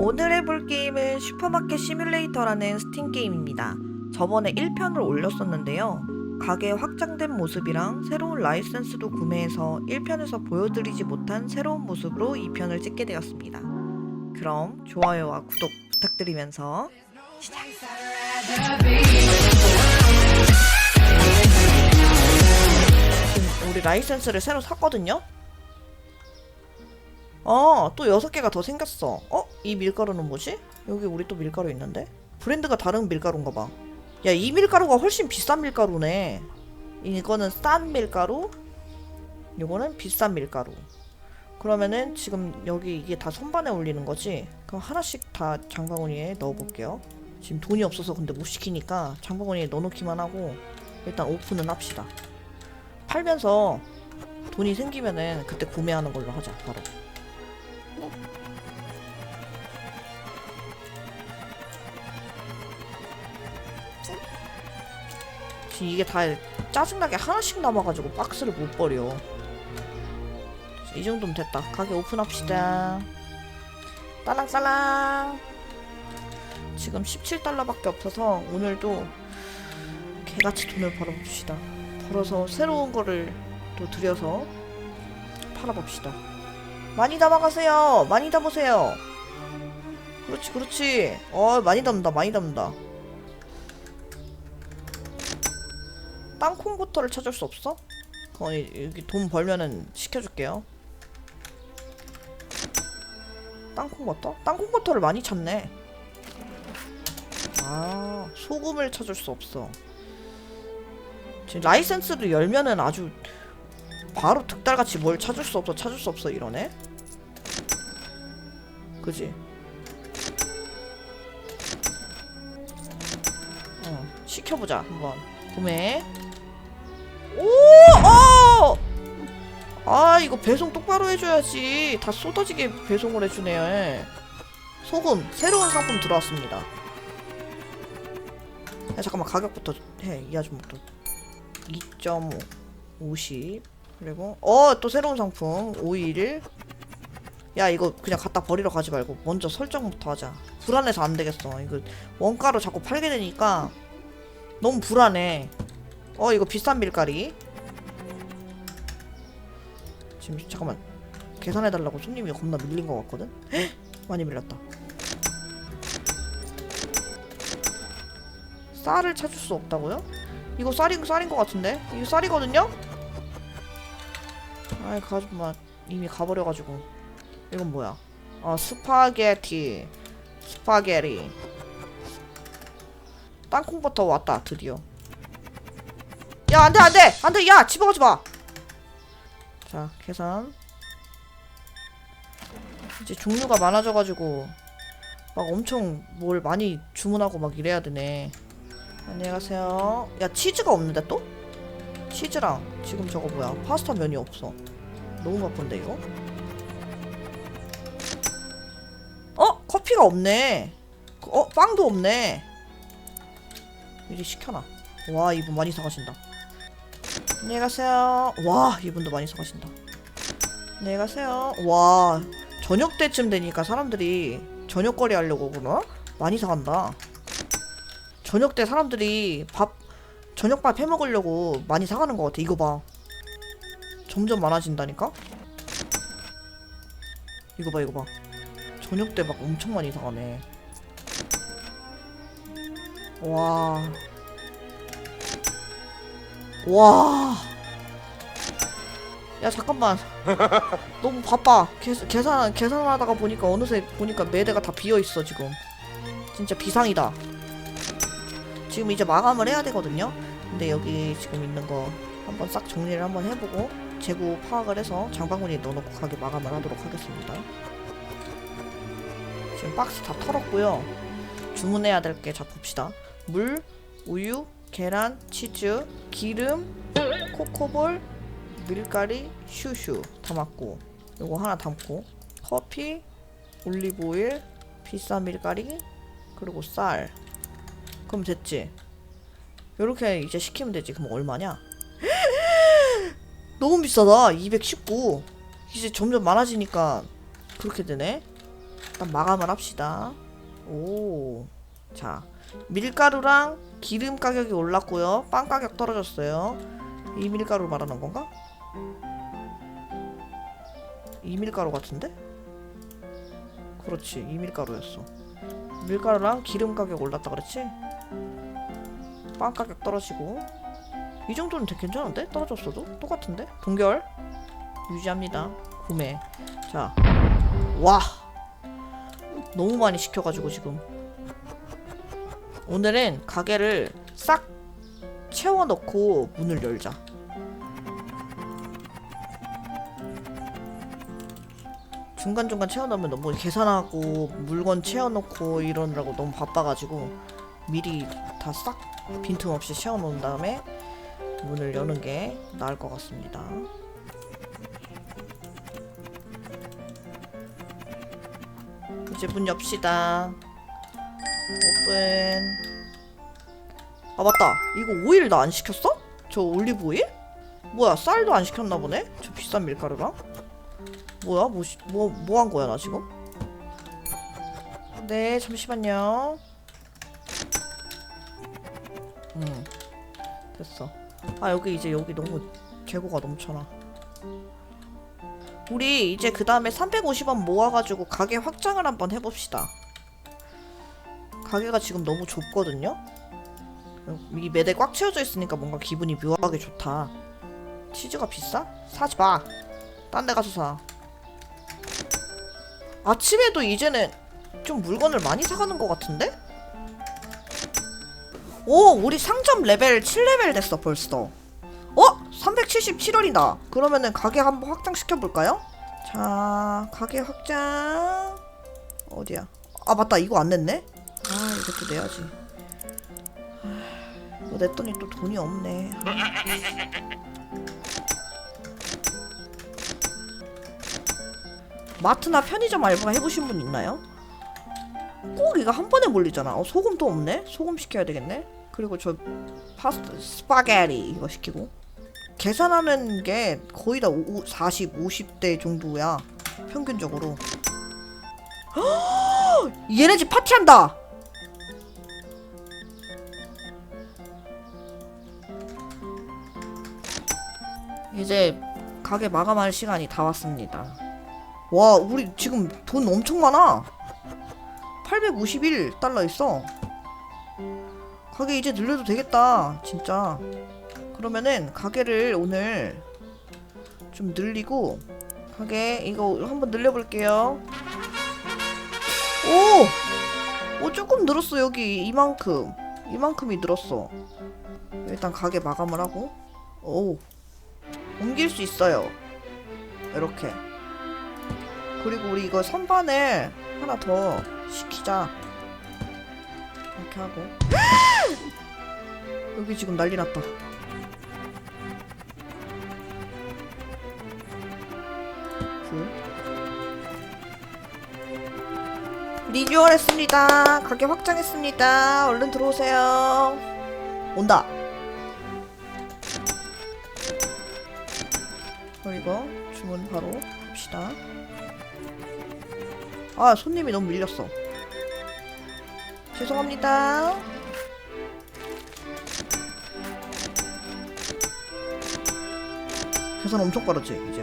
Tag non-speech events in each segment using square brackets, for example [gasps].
오늘 해볼 게임은 슈퍼마켓 시뮬레이터라는 스팀 게임입니다. 저번에 1편을 올렸었는데요. 가게 확장된 모습이랑 새로운 라이센스도 구매해서 1편에서 보여드리지 못한 새로운 모습으로 2편을 찍게 되었습니다. 그럼 좋아요와 구독 부탁드리면서 시작! 지금 우리 라이센스를 새로 샀거든요? 어, 또 여섯 개가 더 생겼어. 어? 이 밀가루는 뭐지? 여기 우리 또 밀가루 있는데? 브랜드가 다른 밀가루인가 봐. 야, 이 밀가루가 훨씬 비싼 밀가루네. 이거는 싼 밀가루, 이거는 비싼 밀가루. 그러면은 지금 여기 이게 다 손반에 올리는 거지? 그럼 하나씩 다 장바구니에 넣어볼게요. 지금 돈이 없어서 근데 못 시키니까 장바구니에 넣어놓기만 하고 일단 오픈은 합시다. 팔면서 돈이 생기면은 그때 구매하는 걸로 하자, 바로. 지금 이게 다 짜증나게 하나씩 남아가지고 박스를 못 버려. 이 정도면 됐다. 가게 오픈합시다. 딸랑딸랑. 지금 17달러밖에 없어서 오늘도 개같이 돈을 벌어봅시다. 벌어서 새로운 거를 또 들여서 팔아봅시다. 많이 담아가세요. 많이 담으세요. 그렇지, 그렇지. 어, 많이 담는다, 많이 담는다. 땅콩 버터를 찾을 수 없어? 어, 이- 여기 돈 벌면은 시켜줄게요. 땅콩 버터? 땅콩 버터를 많이 찾네. 아, 소금을 찾을 수 없어. 지금 라이센스를 열면은 아주 바로 득달같이 뭘 찾을 수 없어, 찾을 수 없어 이러네. 그지? 어, 시켜보자 한번 구매. 아 이거 배송 똑바로 해줘야지. 다 쏟아지게 배송을 해주네요. 소금 새로운 상품 들어왔습니다. 야 잠깐만 가격부터 해이 아줌마도. 2.5 50 그리고 어 또 새로운 상품 오일. 야 이거 그냥 갖다 버리러 가지 말고 먼저 설정부터 하자. 불안해서 안 되겠어. 이거 원가로 자꾸 팔게 되니까 너무 불안해. 어 이거 비싼 밀가리 지금 잠깐만. 계산해달라고 손님이 겁나 밀린 것 같거든? 헉! [gasps] 많이 밀렸다. 쌀을 찾을 수 없다고요? 이거 쌀인 쌀인 것 같은데? 이거 쌀이거든요? 아이 그 아줌마 이미 가버려가지고. 이건 뭐야? 아 스파게티. 스파게리. 땅콩버터 왔다 드디어. 야 안돼 안돼! 안돼! 야 집어가지 마 자 계산 이제 종류가 많아져가지고 막 엄청 뭘 많이 주문하고 막 이래야 되네 안녕히 가세요 야 치즈가 없는데 또? 치즈랑 지금 저거 뭐야 파스타 면이 없어 너무 바쁜데 이거? 어? 커피가 없네 어? 빵도 없네 미리 시켜놔 와 이분 많이 사가신다 안녕히 가세요 와 이분도 많이 사가신다 안녕히 가세요 와 저녁 때쯤 되니까 사람들이 저녁거리 하려고 그러나? 많이 사간다 저녁 때 사람들이 밥 저녁밥 해 먹으려고 많이 사가는 것 같아. 이거 봐. 점점 많아진다니까? 이거 봐, 이거 봐. 저녁 때 막 엄청 많이 사가네. 와. 와. 야, 잠깐만. [laughs] 너무 바빠. 계, 계산, 계산하다가 보니까 어느새 보니까 매대가 다 비어 있어, 지금. 진짜 비상이다. 지금 이제 마감을 해야 되거든요. 근데 여기 지금 있는 거 한번 싹 정리를 한번 해보고 재고 파악을 해서 장바구니에 넣어놓고 가게 마감을 하도록 하겠습니다. 지금 박스 다 털었고요. 주문해야 될 게 자 봅시다. 물, 우유, 계란, 치즈, 기름, 코코볼, 밀가리, 슈슈 담았고 요거 하나 담고 커피, 올리브오일, 비싼 밀가리, 그리고 쌀 그럼 됐지. 요렇게 이제 시키면 되지. 그럼 얼마냐? [gasps] 너무 비싸다. 219. 이제 점점 많아지니까 그렇게 되네. 일단 마감을 합시다. 오. 자, 밀가루랑 기름 가격이 올랐고요. 빵 가격 떨어졌어요. 이 밀가루 말하는 건가? 이 밀가루 같은데? 그렇지, 이 밀가루였어. 밀가루랑 기름 가격 올랐다 그랬지? 빵 가격 떨어지고 이 정도는 되게 괜찮은데? 떨어졌어도? 똑같은데? 동결 유지합니다. 구매. 자, 와 너무 많이 시켜가지고 지금 오늘은 가게를 싹 채워넣고 문을 열자. 중간중간 채워넣으면 너무 계산하고 물건 채워넣고 이러느라고 너무 바빠가지고 미리 다 싹 빈틈없이 채워놓은 다음에 문을 여는 게 나을 것 같습니다. 이제 문 엽시다. 오픈. 아 맞다. 이거 오일 나 안 시켰어? 저 올리브 오일? 뭐야 쌀도 안 시켰나 보네? 저 비싼 밀가루랑? 뭐야 뭐뭐 뭐 한 거야 나 지금? 네 잠시만요. 음 됐어. 아 여기 이제 여기 너무 재고가 넘쳐나. 우리 이제 그 다음에 350원 모아가지고 가게 확장을 한번 해봅시다. 가게가 지금 너무 좁거든요. 이 매대 꽉 채워져 있으니까 뭔가 기분이 묘하게 좋다. 치즈가 비싸? 사지 마. 딴 데 가서 사. 아침에도 이제는 좀 물건을 많이 사가는 것 같은데? 오, 우리 상점 레벨 7레벨 됐어 벌써. 어? 377원이다. 그러면은 가게 한번 확장 시켜볼까요? 자, 가게 확장 어디야? 아 맞다, 이거 안 냈네. 아, 이것도 내야지. 아, 이거 냈더니 또 돈이 없네. 아. 마트나 편의점 알바 해보신 분 있나요? 꼭 이거 한 번에 몰리잖아. 어, 소금 또 없네. 소금 시켜야 되겠네. 그리고 저 파스타 스파게티 이거 시키고. 계산하는 게 거의 다 오, 40, 50대 정도야. 평균적으로. [gasps] 얘네 집 파티한다. 이제 가게 마감할 시간이 다 왔습니다. 와, 우리 지금 돈 엄청 많아. 851달러 있어. 가게 이제 늘려도 되겠다. 진짜. 그러면은 가게를 오늘 좀 늘리고 가게 이거 한번 늘려볼게요. 오! 오 조금 늘었어 여기 이만큼 이만큼이 늘었어. 일단 가게 마감을 하고 오 옮길 수 있어요. 이렇게 그리고 우리 이거 선반을 하나 더 시키자. 이렇게 하고 [gasps] 여기 지금 난리 났다. 불. 리뉴얼 했습니다. 가게 확장했습니다. 얼른 들어오세요. 온다. 그리고 주문 바로 합시다. 아, 손님이 너무 밀렸어. 죄송합니다. 계산 엄청 빠르지, 이제.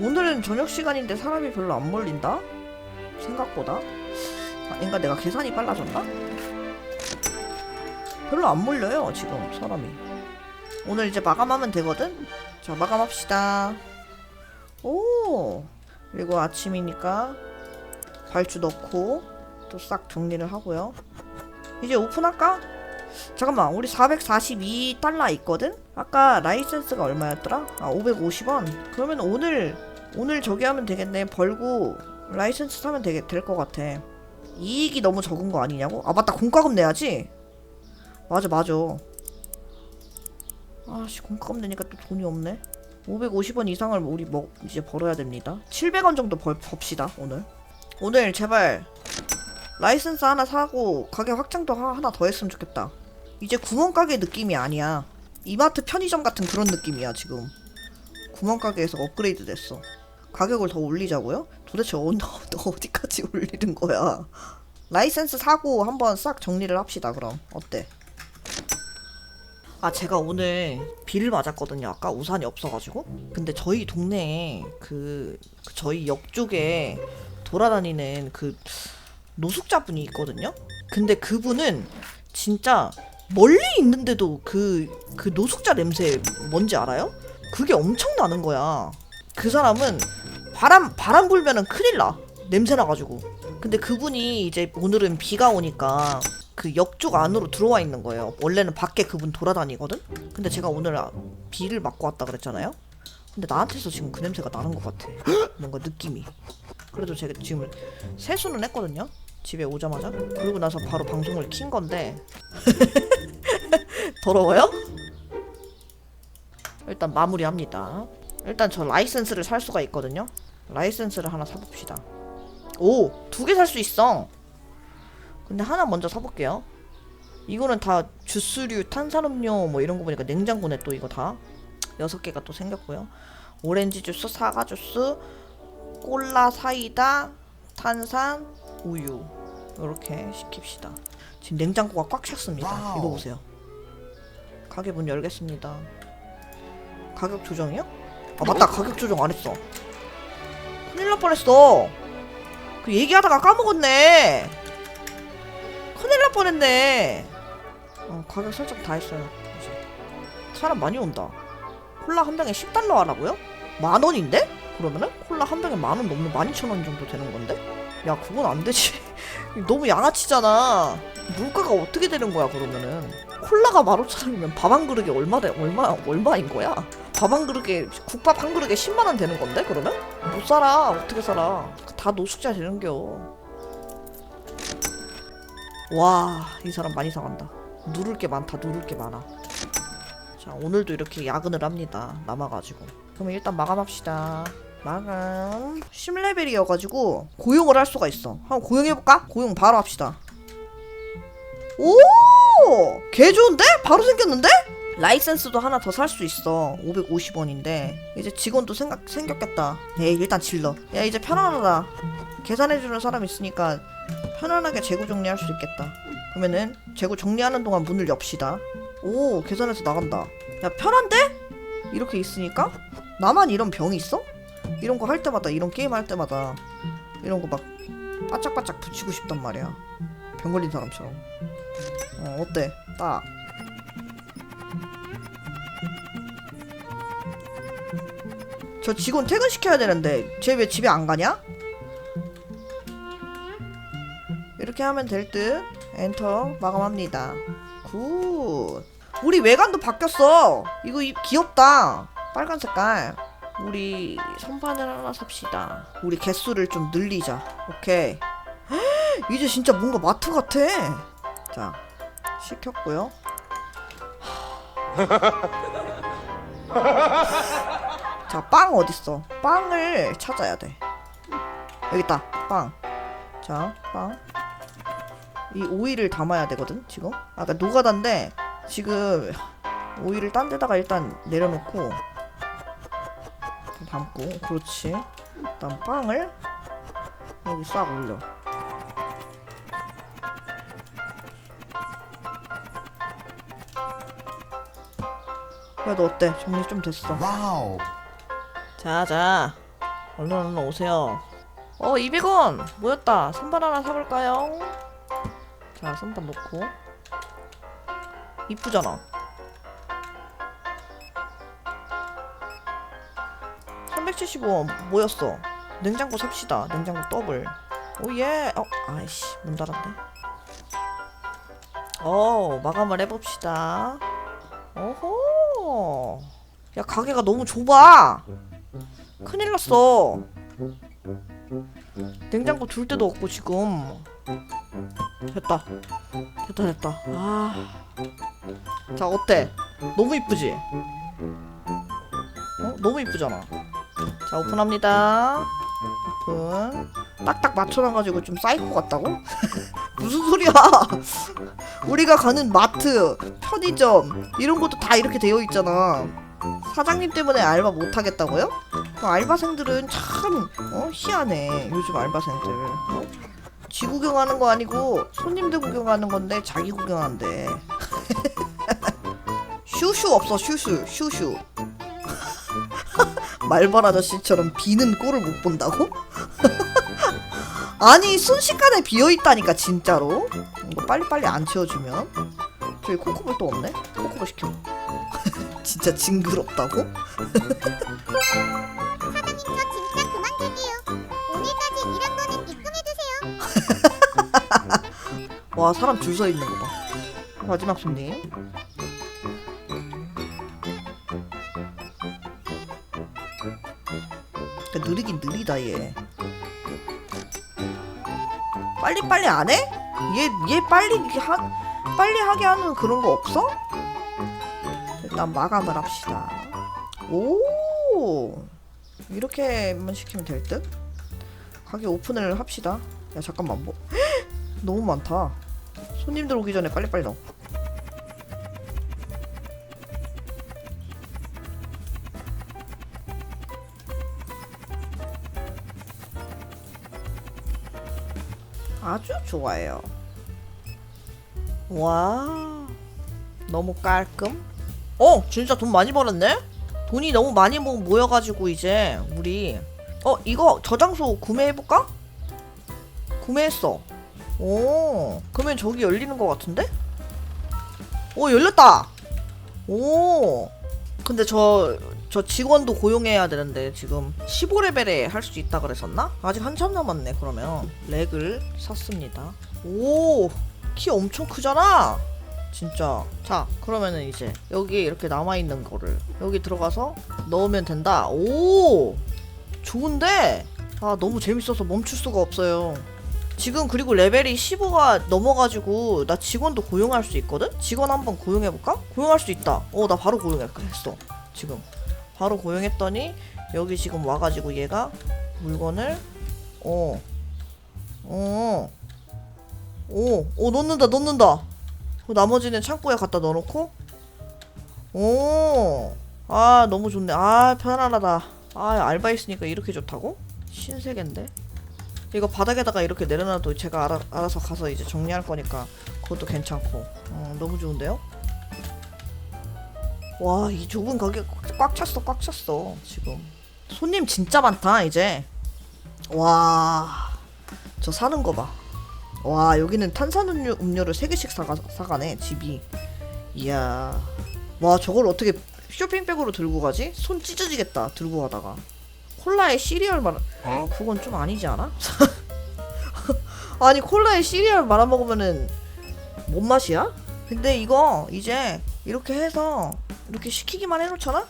오늘은 저녁 시간인데 사람이 별로 안 몰린다? 생각보다. 아닌가 내가 계산이 빨라졌나? 별로 안 몰려요, 지금 사람이. 오늘 이제 마감하면 되거든? 자, 마감합시다. 오! 그리고 아침이니까 발주 넣고 또 싹 정리를 하고요. 이제 오픈할까? 잠깐만, 우리 442달러 있거든? 아까 라이센스가 얼마였더라? 아, 550원? 그러면 오늘, 오늘 저기 하면 되겠네. 벌고 라이센스 사면 되게, 될 것 같아. 이익이 너무 적은 거 아니냐고? 아, 맞다. 공과금 내야지? 맞아, 맞아. 아씨, 공과금 내니까 또 돈이 없네. 550원 이상을 우리 뭐 이제 벌어야 됩니다. 700원 정도 벌, 법시다, 오늘. 오늘 제발 라이센스 하나 사고 가게 확장도 하, 하나 더 했으면 좋겠다. 이제 구멍가게 느낌이 아니야. 이마트 편의점 같은 그런 느낌이야 지금. 구멍가게에서 업그레이드 됐어. 가격을 더 올리자고요? 도대체 어, 어디까지 [laughs] 올리는 거야? 라이센스 사고 한번 싹 정리를 합시다 그럼 어때? 아 제가 오늘 비를 맞았거든요. 아까 우산이 없어가지고. 근데 저희 동네에 그, 그 저희 역 쪽에 돌아다니는 그 노숙자분이 있거든요. 근데 그분은 진짜 멀리 있는데도 그, 그 노숙자 냄새 뭔지 알아요? 그게 엄청 나는 거야. 그 사람은 바람 바람 불면은 큰일 나. 냄새 나가지고. 근데 그분이 이제 오늘은 비가 오니까 그 역쪽 안으로 들어와 있는 거예요 원래는 밖에 그분 돌아다니거든 근데 제가 오늘 아- 비를 맞고 왔다 그랬잖아요 근데 나한테서 지금 그 냄새가 나는 것 같아 [gasps] 뭔가 느낌이 그래도 제가 지금 세수는 했거든요 집에 오자마자 그러고 나서 바로 방송을 킨 건데 [laughs] 더러워요? 일단 마무리합니다 일단 저 라이센스를 살 수가 있거든요. 라이센스를 하나 사봅시다. 오! 두 개 살 수 있어! 근데 하나 먼저 사볼게요. 이거는 다 주스류, 탄산음료 뭐 이런 거 보니까 냉장고네 또 이거 다. 여섯 개가 또 생겼고요. 오렌지 주스, 사과 주스, 콜라, 사이다, 탄산, 우유. 이렇게 시킵시다. 지금 냉장고가 꽉 찼습니다. 와우. 이거 보세요. 가게 문 열겠습니다. 가격 조정이요? 아 맞다 가격 조정 안 했어 큰일 날 뻔했어 그 얘기하다가 까먹었네 날 뻔했네. 어 가격 설정 다 했어요. 사람 많이 온다. 콜라 한 병에 10달러 하라고요? 만 원인데? 그러면은 콜라 한 병에 만 원 넘는 12,000원 정도 되는 건데? 야 그건 안 되지. [laughs] 너무 양아치잖아. 물가가 어떻게 되는 거야 그러면은? 콜라가 15,000원이면 밥 한 그릇에 얼마 돼 얼마 얼마인 거야? 밥 한 그릇에 국밥 한 그릇에 10만 원 되는 건데 그러면? 못 살아. 어떻게 살아? 다 노숙자 되는겨 와 이 사람 많이 사간다 누를 게 많다 누를 게 많아 자 오늘도 이렇게 야근을 합니다 남아가지고 그러면 일단 마감합시다 마감 10레벨이어가지고 고용을 할 수가 있어 한번 고용해볼까? 고용 바로 합시다 오! 개 좋은데? 바로 생겼는데? 라이센스도 하나 더 살 수 있어. 550원인데. 이제 직원도 생각, 생겼겠다. 에이, 일단 질러. 야, 이제 편안하다. 계산해주는 사람 있으니까 편안하게 재고 정리할 수 있겠다. 그러면은 재고 정리하는 동안 문을 엽시다. 오, 계산해서 나간다. 야, 편한데? 이렇게 있으니까? 나만 이런 병이 있어? 이런 거 할 때마다, 이런 게임 할 때마다 이런 거 막 바짝바짝 붙이고 싶단 말이야. 병 걸린 사람처럼. 어, 어때? 딱. 저 직원 퇴근시켜야 되는데 쟤 왜 집에 안 가냐? 이렇게 하면 될 듯. 엔터 마감합니다. 굿. 우리 외관도 바뀌었어. 이거 이- 귀엽다. 빨간 색깔. 우리 선반을 하나 삽시다. 우리 개수를 좀 늘리자. 오케이. 헉, [gasps] 이제 진짜 뭔가 마트 같아. 자, 시켰고요. [laughs] 자, 빵 어딨어? 빵을 찾아야 돼. 여기 있다. 빵. 자, 빵. 이 오이를 담아야 되거든, 지금. 아까 노가다인데 지금 오이를 딴 데다가 일단 내려놓고 좀 담고 그렇지. 일단 빵을 여기 싹 올려. 그래도 어때? 정리 좀 됐어. 와우. 자 자. 얼른 얼른 오세요. 어 200원 모였다. 선반 하나 사볼까요? 자 선반 놓고. 이쁘잖아. 375원 모였어. 냉장고 삽시다. 냉장고 더블. 오예. 어 아이씨 문 닫았네. 어 마감을 해봅시다. 오호 야 가게가 너무 좁아 큰일 났어. 냉장고 둘 데도 없고 지금. 됐다. 됐다 됐다. 아. 자 어때? 너무 이쁘지? 어? 너무 이쁘잖아. 자 오픈합니다. 오픈. 딱딱 맞춰놔가지고 좀 사이코 같다고? [laughs] 무슨 소리야? 우리가 가는 마트, 편의점 이런 것도 다 이렇게 되어 있잖아. 사장님 때문에 알바 못 하겠다고요? 그 알바생들은 참 어, 희한해. 요즘 알바생들. 어? 지 구경하는 거 아니고 손님들 구경하는 건데 자기 구경한대. [laughs] 슈슈 없어 슈슈 슈슈. [laughs] 말벌 아저씨처럼 비는 꼴을 못 본다고? [laughs] 아니 순식간에 비어 있다니까 진짜로. 이거 빨리빨리 안 채워주면 저기 코코볼 또 없네. 코코볼 시켜. 진짜 징그럽다고? 사장님 저 진짜 그만둘게요. 오늘까지 일한 거는 입금해두세요. [laughs] 와 사람 줄 서 있는 거 봐. 마지막 손님. 느리긴 느리다 얘. 빨리 빨리 안 해? 얘 얘 빨리 이렇게 하 빨리 하게 하는 그런 거 없어? 일단 마감을 합시다. 오 이렇게만 시키면 될 듯? 가게 오픈을 합시다. 야 잠깐만 뭐 [gasps] 너무 많다. 손님들 오기 전에 빨리빨리 넣어. 아주 좋아요. 와, 너무 깔끔. 어, 진짜 돈 많이 벌었네? 돈이 너무 많이 모- 모여가지고 이제 우리 어 이거 저장소 구매해볼까? 구매했어. 오, 그러면 저기 열리는 것 같은데? 오, 열렸다! 오, 근데 저, 저 직원도 고용해야 되는데 지금 15레벨에 할 수 있다 그랬었나? 아직 한참 남았네, 그러면. 렉을 샀습니다. 오, 키 엄청 크잖아? 진짜. 자, 그러면은 이제 여기 이렇게 남아있는 거를 여기 들어가서 넣으면 된다. 오, 좋은데? 아, 너무 재밌어서 멈출 수가 없어요. 지금 그리고 레벨이 15가 넘어가지고 나 직원도 고용할 수 있거든? 직원 한번 고용해볼까? 고용할 수 있다. 어, 나 바로 고용했어. 지금. 바로 고용했더니 여기 지금 와가지고 얘가 물건을 어, 어, 넣는다, 넣는다. 그 나머지는 창고에 갖다 넣어놓고 오, 아, 너무 좋네. 아, 편안하다. 아, 알바 있으니까 이렇게 좋다고? 신세계인데? 이거 바닥에다가 이렇게 내려놔도 제가 알아, 알아서 가서 이제 정리할 거니까 그것도 괜찮고 어, 너무 좋은데요? 와 이 좁은 가게 꽉- 꽉 찼어 꽉 찼어 지금 손님 진짜 많다 이제 와 저 사는 거봐 와 여기는 탄산음료 음료를 3개씩 사가, 사가네 집이 이야 와 저걸 어떻게 쇼핑백으로 들고 가지? 손 찢어지겠다 들고 가다가 콜라에 시리얼 말 그건 좀 아니지 않아? [laughs] 아니 콜라에 시리얼 말아 먹으면은 뭔 맛이야? 근데 이거 이제 이렇게 해서 이렇게 시키기만 해놓잖아?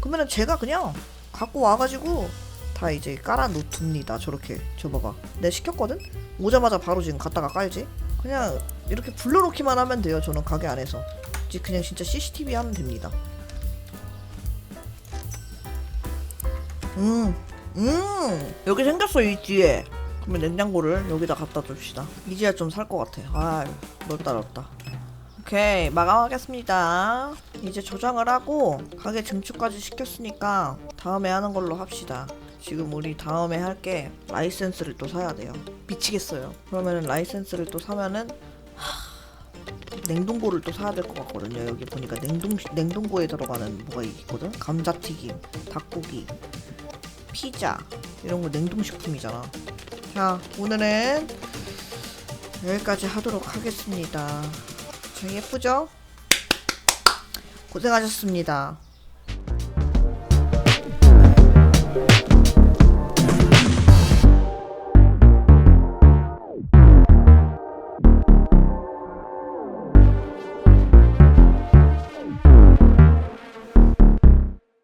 그러면은 제가 그냥 갖고 와가지고 다 이제 깔아 놓습니다 저렇게 저 봐봐 내가 시켰거든? 오자마자 바로 지금 갖다가 깔지 그냥 이렇게 불러놓기만 하면 돼요 저는 가게 안에서 이제 그냥 진짜 CCTV 하면 됩니다 음, 음, 여기 생겼어 이 뒤에. 그러면 냉장고를 여기다 갖다 둡시다. 이제야 좀 살 것 같아. 아, 넓다 넓다. 오케이 마감하겠습니다. 이제 저장을 하고 가게 증축까지 시켰으니까 다음에 하는 걸로 합시다. 지금 우리 다음에 할 게 라이센스를 또 사야 돼요. 미치겠어요. 그러면은 라이센스를 또 사면은 하, 냉동고를 또 사야 될 것 같거든요. 여기 보니까 냉동 냉동고에 들어가는 뭐가 있거든. 감자튀김, 닭고기, 피자 이런 거 냉동식품이잖아. 자 오늘은 여기까지 하도록 하겠습니다. 자 예쁘죠? 고생하셨습니다.